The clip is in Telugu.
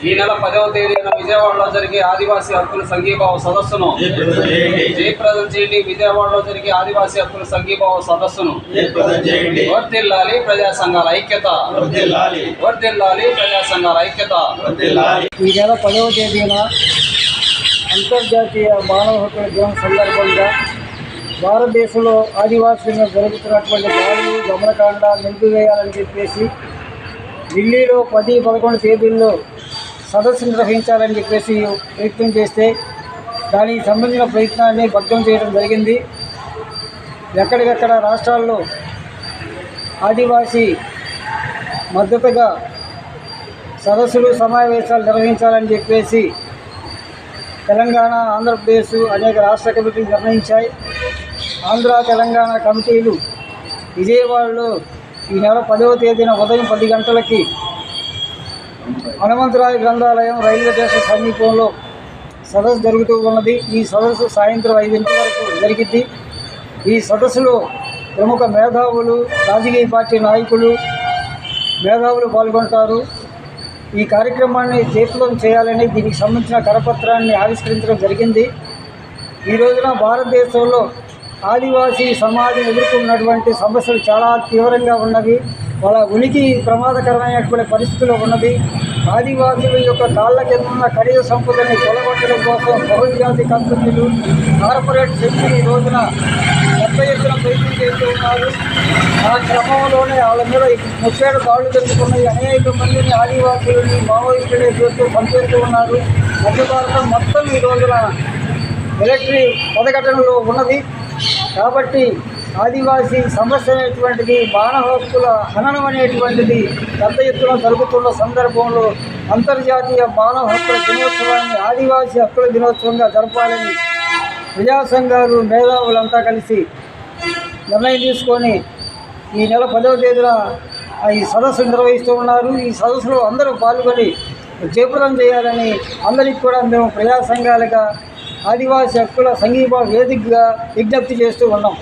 ఈ నెల పదవ తేదీన విజయవాడలో జరిగే ఆదివాసీ హక్కుల సంఘీభావ సదస్సును జయప్రదం చేయండి. విజయవాడలో జరిగే ఆదివాసీ హక్కుల సంఘీభావ సదస్సును వర్దిల్లాలి ప్రజా సంఘాల ఐక్యత. వర్దిల్లాలి ప్రజా సంఘాల ఐక్యత. ఈ నెల పదవ తేదీన అంతర్జాతీయ మానవ హక్కుల దినం సందర్భంగా భారతదేశంలో ఆదివాసుల మీద జరుగుతున్నటువంటి దాడులు దమనకాండ నిలిపివేయాలని చెప్పేసి ఢిల్లీలో పది పదకొండు తేదీల్లో సదస్సు నిర్వహించాలని చెప్పేసి ప్రయత్నం చేస్తే దానికి సంబంధించిన ప్రయత్నాన్ని భగ్నం చేయడం జరిగింది. ఎక్కడికక్కడ రాష్ట్రాల్లో ఆదివాసీ మద్దతుగా సదస్సులు సమావేశాలు నిర్వహించాలని చెప్పేసి తెలంగాణ ఆంధ్రప్రదేశ్ అనేక రాష్ట్ర కమిటీలు నిర్ణయించాయి. ఆంధ్ర తెలంగాణ కమిటీలు విజయవాడలో ఈ నెల పదవ తేదీన ఉదయం పది గంటలకి హనుమంతరాయ గ్రంథాలయం రైల్వే స్టేషన్ సమీపంలో సదస్సు జరుగుతూ ఉన్నది. ఈ సదస్సు సాయంత్రం ఐదింటి వరకు జరిగింది ఈ సదస్సులో ప్రముఖ మేధావులు రాజకీయ పార్టీ నాయకులు మేధావులు పాల్గొంటారు. ఈ కార్యక్రమాన్ని జయప్రదం చేయాలని దీనికి సంబంధించిన కరపత్రాన్ని ఆవిష్కరించడం జరిగింది. ఈ రోజున భారతదేశంలో ఆదివాసీ సమాజం ఎదుర్కొన్నటువంటి సమస్యలు చాలా తీవ్రంగా ఉన్నవి. వాళ్ళ ఉనికి ప్రమాదకరమైనటువంటి పరిస్థితిలో ఉన్నది. ఆదివాసుల యొక్క కాళ్ళ కింద ఉన్న ఖనిజ సంపదని కొలగొట్టడం కోసం బహుజాతి కంపెనీలు కార్పొరేట్ శక్తి ఈ రోజున పెద్ద ఎత్తున ప్రయత్నం చేస్తూ ఉన్నారు. ఆ క్రమంలోనే వాళ్ళ మీద ముఖ్యాలు దాడులు జరుగుతున్నాయి అనేక మందిని ఆదివాసులని మావోయిస్టులే చేస్తూ పనిచేస్తూ ఉన్నారు. మధ్య భారతం మొత్తం ఈ రోజున మిలిటరీ పదఘటనలో ఉన్నది. కాబట్టి ఆదివాసీ సమస్య అనేటువంటిది మానవ హక్కుల హననం అనేటువంటిది పెద్ద ఎత్తున జరుగుతున్న సందర్భంలో అంతర్జాతీయ మానవ హక్కుల దినోత్సవాన్ని ఆదివాసీ హక్కుల దినోత్సవంగా జరపాలని ప్రజా సంఘాలు మేధావులంతా కలిసి నిర్ణయం తీసుకొని ఈ నెల పదవ తేదీన ఈ సదస్సు నిర్వహిస్తూ ఉన్నారు. ఈ సదస్సులో అందరూ పాల్గొని జయప్రదం చేయాలని అందరికి కూడా మేము ప్రజా సంఘాలుగా ఆదివాసీ హక్కుల సంఘీభావ వేదికగా విజ్ఞప్తి చేస్తూ ఉన్నాం.